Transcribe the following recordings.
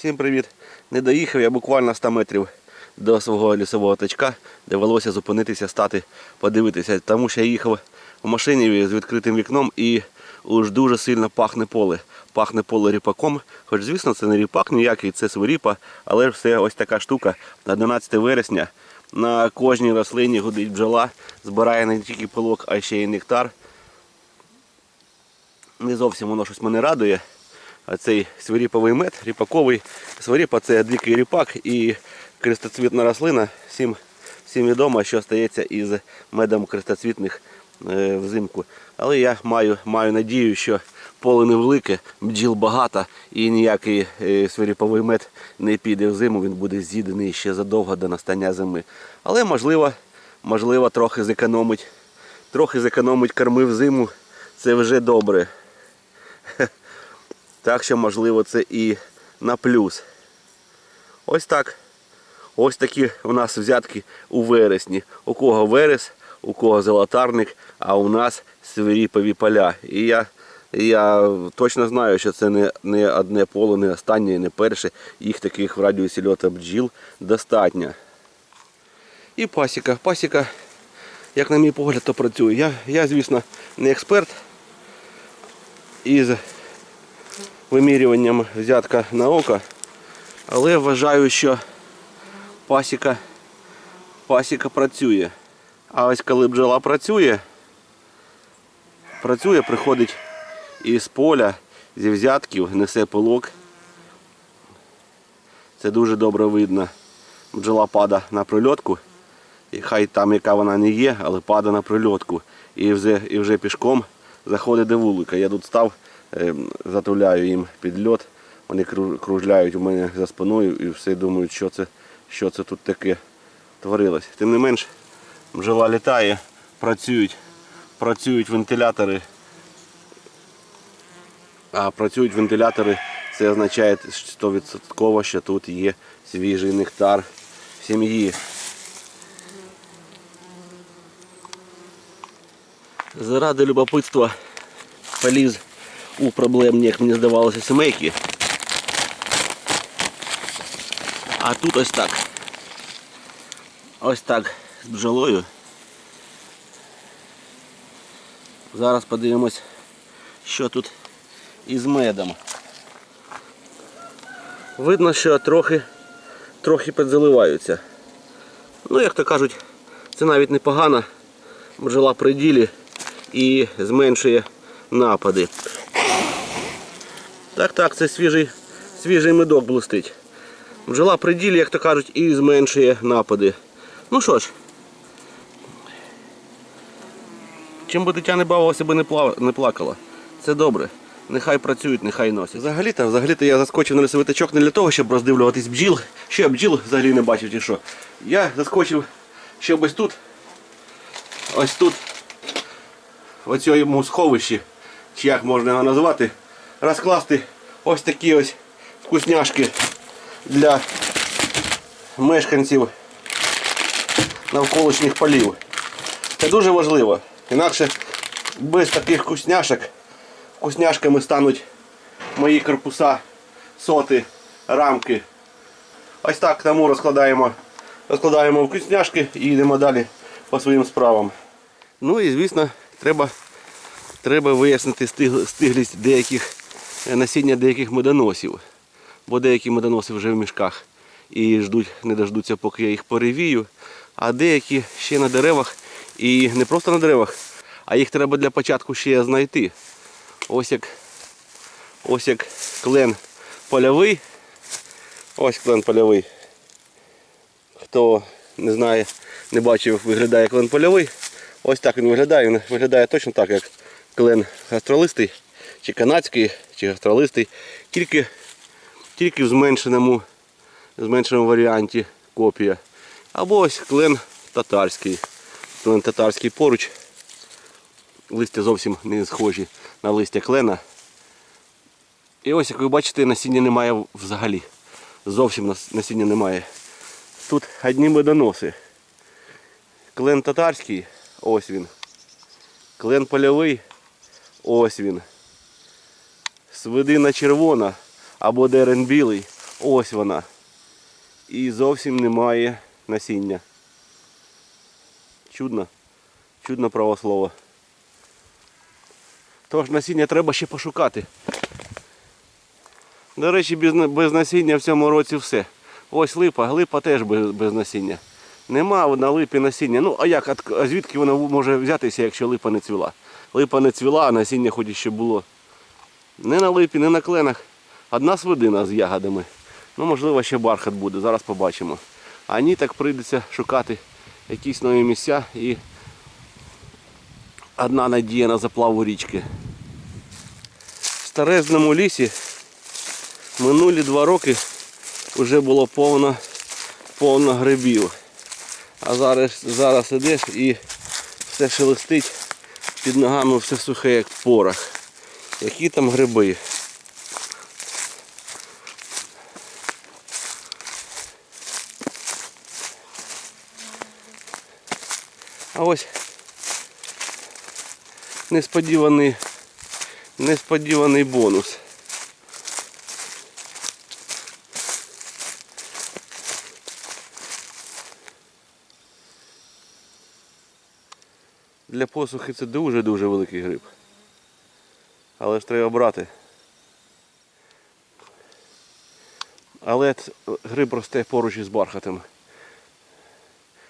Всім привіт! Не доїхав я буквально 100 метрів до свого лісового тачка, де довелося зупинитися, стати, подивитися. Тому що я їхав в машині з відкритим вікном і уж дуже сильно пахне поле. Пахне поле ріпаком. Хоч, звісно, це не ріпак ніякий, це свиріпа, але все ось така штука. На 11 вересня на кожній рослині гудить бджола, збирає не тільки пилок, а ще й нектар. Не зовсім воно щось мене радує. Цей свиріповий мед, ріпаковий. Свиріпа це дикий ріпак і крестоцвітна рослина. Всім, всім відомо, що стається із медом крестоцвітних е, взимку. Але я маю, маю надію, що поле невелике, бджіл багато і ніякий е, свиріповий мед не піде в зиму, він буде з'їдений ще задовго до настання зими. Але можливо, можливо трохи зекономить, трохи зекономить корми в зиму. Це вже добре. Так що, можливо, це і на плюс. Ось так. Ось такі у нас взятки у вересні. У кого верес, у кого золотарник, а у нас свиріпові поля. І я, я точно знаю, що це не, не одне поле, не останнє, не перше. Їх таких в радіусі льота бджіл достатньо. І пасіка. Пасіка, як на мій погляд, то працює. Я, я звісно, не експерт. Із вимірюванням взятка на око, але вважаю, що пасіка, пасіка працює. А ось коли бджола працює, працює, приходить із поля, зі взятків, несе пилок. Це дуже добре видно. Бджола пада на прильотку. І хай там яка вона не є, але пада на прильотку. І вже, і вже пішком заходить до вулика. Я тут став, затуляю їм під льот. Вони кру- кружляють у мене за спиною і все думають, що це, що це тут таке творилось. Тим не менш, бджола літає, працюють, працюють вентилятори. А працюють вентилятори, це означає 100%, що тут є свіжий нектар сім'ї. Заради любопитства поліз у проблемні, як мені здавалося, сімейки. А тут ось так. Ось так з бджолою. Зараз подивимось, що тут із медом. Видно, що трохи, трохи підзаливаються. Ну, як то кажуть, це навіть непогано. Бджола при ділі і зменшує напади. Так, так, це свіжий, свіжий медок блистить. Бджола при ділі, як то кажуть, і зменшує напади. Ну що ж, чим би дитя не бавилося, би не, плав... не плакало. Це добре. Нехай працюють, нехай носять. Взагалі-то, взагалі-то я заскочив на лісовий тачок не для того, щоб роздивлюватись бджіл. Що я бджіл взагалі не бачив чи що. Я заскочив, щоб ось тут, ось тут, в цьому сховищі, чи як можна його назвати, розкласти ось такі ось вкусняшки для мешканців навколишніх полів. Це дуже важливо. Інакше без таких вкусняшок вкусняшками стануть мої корпуса, соти, рамки. Ось так тому розкладаємо, розкладаємо вкусняшки і йдемо далі по своїм справам. Ну і звісно, треба, треба вияснити стиглість деяких насіння деяких медоносів. Бо деякі медоноси вже в мішках і ждуть, не дождуться, поки я їх перевію. А деякі ще на деревах і не просто на деревах, а їх треба для початку ще знайти. Ось як, ось як клен польовий. Ось клен польовий. Хто не знає, не бачив, виглядає клен польовий. Ось так він виглядає. Він виглядає точно так, як клен гастролистий, чи канадський, чи гастролистий. Тільки, тільки в зменшеному, зменшеному варіанті копія. Або ось клен татарський. Клен татарський поруч. Листя зовсім не схожі на листя клена. І ось, як ви бачите, насіння немає взагалі. Зовсім насіння немає. Тут одні медоноси. Клен татарський, ось він. Клен польовий, ось він. Свидина червона або дерен білий, Ось вона. І зовсім немає насіння. Чудно. Чудно правослово. Тож насіння треба ще пошукати. До речі, без, без насіння в цьому році все. Ось липа, липа теж без, без насіння. Нема на липі насіння. Ну а як, а звідки воно може взятися, якщо липа не цвіла? Липа не цвіла, а насіння хоч іще було. Не на липі, не на кленах. Одна свидина з ягодами. Ну, можливо, ще бархат буде, зараз побачимо. А ні, так прийдеться шукати якісь нові місця і одна надія на заплаву річки. В старезному лісі минулі два роки вже було повно, повно грибів. А зараз, зараз ідеш і все шелестить, під ногами все сухе, як порох. Які там гриби? А ось несподіваний, несподіваний бонус. Для посухи це дуже-дуже великий гриб. Але ж треба брати. Але гриб росте поруч із бархатом.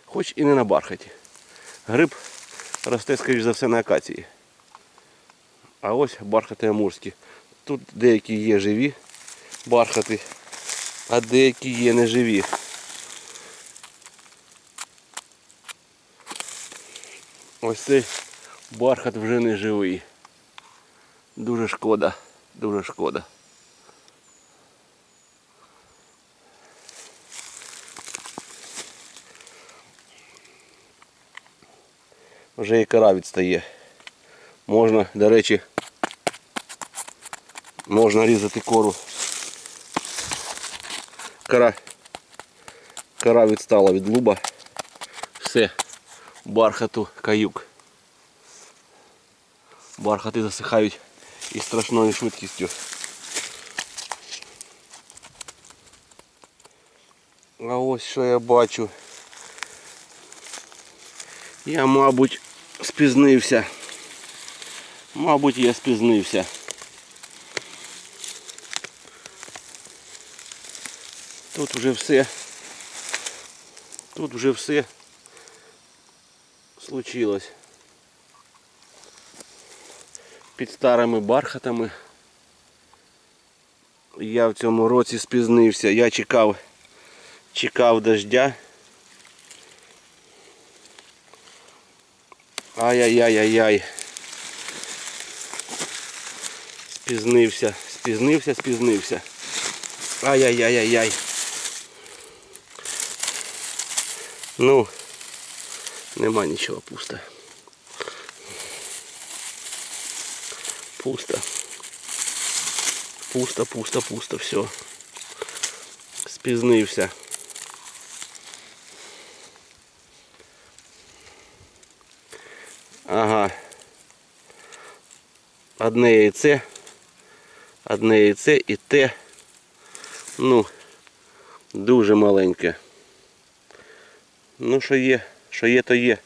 Хоч і не на бархаті. Гриб росте, скоріш за все, на акації. А ось бархати амурські. Тут деякі є живі бархати, а деякі є неживі. Ось цей бархат вже не живий. Дуже шкода, дуже шкода. Вже і кора відстає. Можна, до речі, можна різати кору. Кора, кора відстала від луба. Все, бархату каюк. Бархати засихають із страшною швидкістю. А ось що я бачу. Я, мабуть, спізнився. Мабуть, я спізнився. Тут вже все. Тут вже все случилось. Під старими бархатами. Я в цьому році спізнився. Я чекав, чекав дождя. Ай-яй-яй-яй-яй. Спізнився, спізнився, спізнився. Ай-яй-яй-яй-яй. Ну, нема нічого, пусто. Пусто. Пусто, пусто, пусто, все. Спізнився. Ага. Одне яйце. Одне яйце і те. Ну, дуже маленьке. Ну, що є, що є, то є.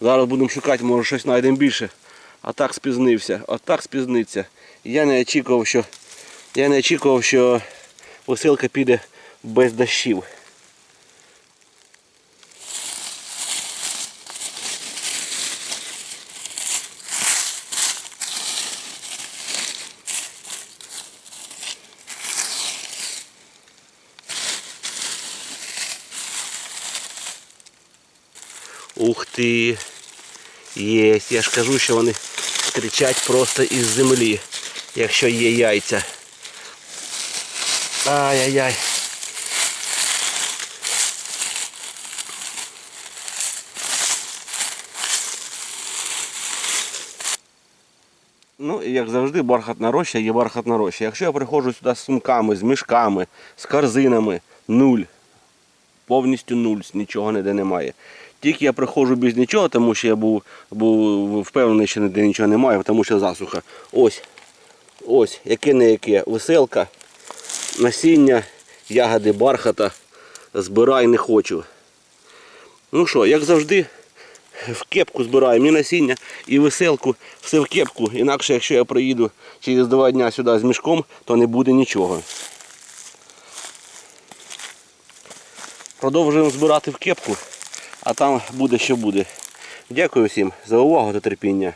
Зараз будемо шукати, може щось знайдемо більше. А так спізнився, а так спізниться. Я не очікував, що я не очікував, що посилка піде без дощів. Ух ти! Єсть, я ж кажу, що вони кричать просто із землі, якщо є яйця. Ай-яй-яй. Ну, і як завжди, бархатна роща є бархатна роща. Якщо я приходжу сюди з сумками, з мішками, з корзинами, нуль. Повністю нуль, нічого ніде немає. Тільки я приходжу без нічого, тому що я був, був впевнений, що ніде нічого немає, тому що засуха. Ось, ось, яке не яке, веселка, насіння ягоди бархата збирай не хочу. Ну що, як завжди, в кепку збираємо і насіння, і веселку, все в кепку. Інакше, якщо я приїду через два дня сюди з мішком, то не буде нічого. Продовжуємо збирати в кепку, а там буде що буде. Дякую всім за увагу та терпіння.